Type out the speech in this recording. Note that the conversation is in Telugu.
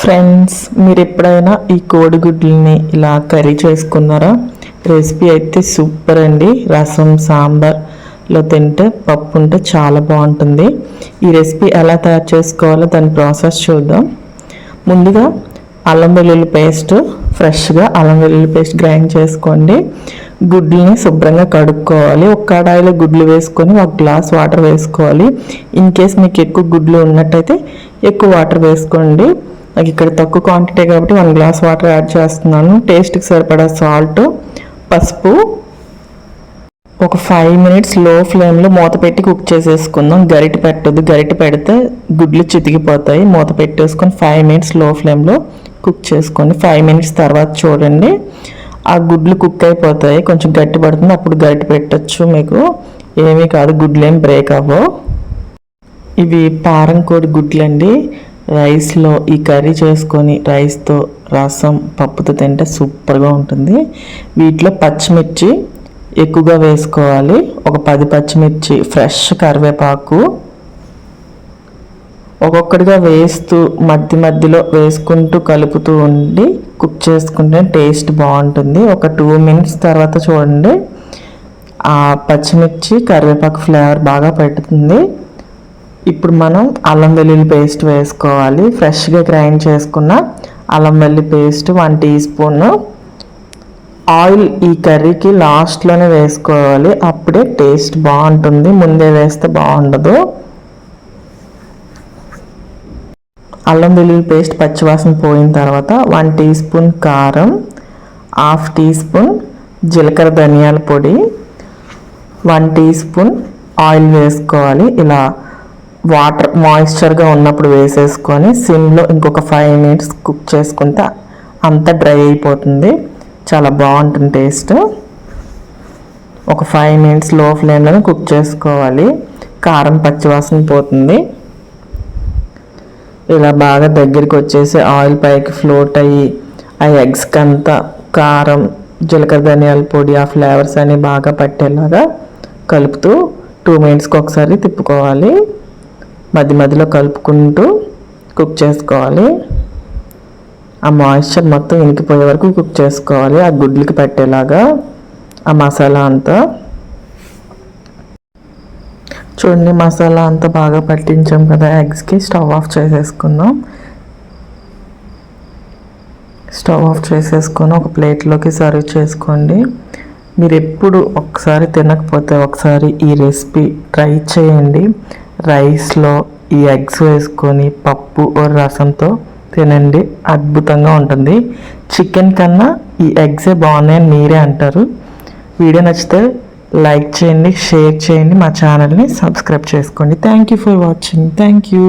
ఫ్రెండ్స్ మీరు ఎప్పుడైనా ఈ కోడిగుడ్లని ఇలా కర్రీ చేసుకున్నారా? రెసిపీ అయితే సూపర్ అండి. రసం సాంబార్లో తింటే పప్పు ఉంటే చాలా బాగుంటుంది. ఈ రెసిపీ ఎలా తయారు చేసుకోవాలో దాని ప్రాసెస్ చూద్దాం. ముందుగా అల్లం వెల్లుల్లి పేస్ట్ ఫ్రెష్గా అల్లం వెల్లుల్లి పేస్ట్ గ్రైండ్ చేసుకోండి. గుడ్లని శుభ్రంగా కడుక్కోవాలి. ఒక కడాయిలో గుడ్లు వేసుకొని ఒక గ్లాస్ వాటర్ వేసుకోవాలి. ఇన్ కేస్ మీకు ఎక్కువ గుడ్లు ఉన్నట్టయితే ఎక్కువ వాటర్ వేసుకోండి. నాకు ఇక్కడ తక్కువ క్వాంటిటీ కాబట్టి వన్ గ్లాస్ వాటర్ యాడ్ చేస్తున్నాను. టేస్ట్కి సరిపడా సాల్ట్ పసుపు ఒక ఫైవ్ మినిట్స్లో ఫ్లేమ్లో మూత పెట్టి కుక్ చేసేసుకుందాం. గరిటె పెట్టదు గరిటె పెడితే గుడ్లు చితికిపోతాయి. మూత పెట్టేసుకొని ఫైవ్ మినిట్స్లో ఫ్లేమ్లో కుక్ చేసుకోండి. ఫైవ్ మినిట్స్ తర్వాత చూడండి. ఆ గుడ్లు కుక్ అయిపోతాయి. కొంచెం గట్టి పడుతుంది. అప్పుడు గరిటె పెట్టచ్చు మీకు. ఏమీ కాదు. గుడ్లు ఏం బ్రేక్ అవ్వవు. ఇవి పారం కోడి గుడ్లు అండి రైస్లో ఈ కర్రీ చేసుకొని రైస్తో రసం పప్పుతో తింటే సూపర్గా ఉంటుంది. వీటిలో పచ్చిమిర్చి ఎక్కువగా వేసుకోవాలి. ఒక పది పచ్చిమిర్చి ఫ్రెష్ కరివేపాకు ఒక్కొక్కటిగా వేస్తూ మధ్య మధ్యలో వేసుకుంటూ కలుపుతూ ఉండి కుక్ చేసుకుంటే టేస్ట్ బాగుంటుంది. ఒక టూ మినిట్స్ తర్వాత చూడండి. ఆ పచ్చిమిర్చి కరివేపాకు ఫ్లేవర్ బాగా పెడుతుంది ఇప్పుడు మనం అల్లం వెల్లుల్లి పేస్ట్ వేసుకోవాలి. ఫ్రెష్గా గ్రైండ్ చేసుకున్న అల్లం వెల్లి paste one teaspoon. Oil ఈ కర్రీకి లాస్ట్లోనే వేసుకోవాలి. అప్పుడే టేస్ట్ బాగుంటుంది. ముందే వేస్తే బాగుండదు. అల్లం వెల్లుల్లి పేస్ట్ పచ్చివాసన పోయిన తర్వాత వన్ టీ స్పూన్ కారం హాఫ్ టీ స్పూన్ జీలకర్ర ధనియాల పొడి వన్ టీ స్పూన్ ఆయిల్ వేసుకోవాలి. ఇలా వాటర్ మాయిశ్చర్గా ఉన్నప్పుడు వేసేసుకొని సిమ్లో ఇంకొక ఫైవ్ మినిట్స్ కుక్ చేసుకుంటే అంతా డ్రై అయిపోతుంది. చాలా బాగుంటుంది టేస్ట్. ఒక ఫైవ్ మినిట్స్లో ఫ్లేమ్లోనే కుక్ చేసుకోవాలి. కారం పచ్చివాసన పోతుంది. ఇలా బాగా దగ్గరికి వచ్చేసి ఆయిల్ పైకి ఫ్లోట్ అయ్యి ఆ ఎగ్స్కి అంతా కారం జీలకర్ర ధనియాల పొడి ఆ ఫ్లేవర్స్ అన్నీ బాగా పట్టేలాగా కలుపుతూ టూ మినిట్స్కి ఒకసారి తిప్పుకోవాలి. మధ్య మధ్యలో కలుపుకుంటూ కుక్ చేసుకోవాలి. ఆ మాయిశ్చర్ మొత్తం ఇనికిపోయే వరకు కుక్ చేసుకోవాలి. ఆ గుడ్లకి పట్టేలాగా ఆ మసాలా అంతా. చూడండి మసాలా అంతా బాగా పట్టించాం కదా ఎగ్స్కి స్టవ్ ఆఫ్ చేసేసుకుందాం. స్టవ్ ఆఫ్ చేసేసుకొని ఒక ప్లేట్లోకి సర్వ్ చేసుకోండి. మీరు ఎప్పుడు ఒకసారి తినకపోతే ఒకసారి ఈ రెసిపీ ట్రై చేయండి. రైస్లో ఈ ఎగ్స్ వేసుకొని పప్పు రసంతో తినండి. అద్భుతంగా ఉంటుంది. చికెన్ కన్నా ఈ ఎగ్సే బాగున్నాయని మీరే అంటారు. వీడియో నచ్చితే లైక్ చేయండి షేర్ చేయండి మా ఛానల్ని సబ్స్క్రైబ్ చేసుకోండి. Thank you for watching thank you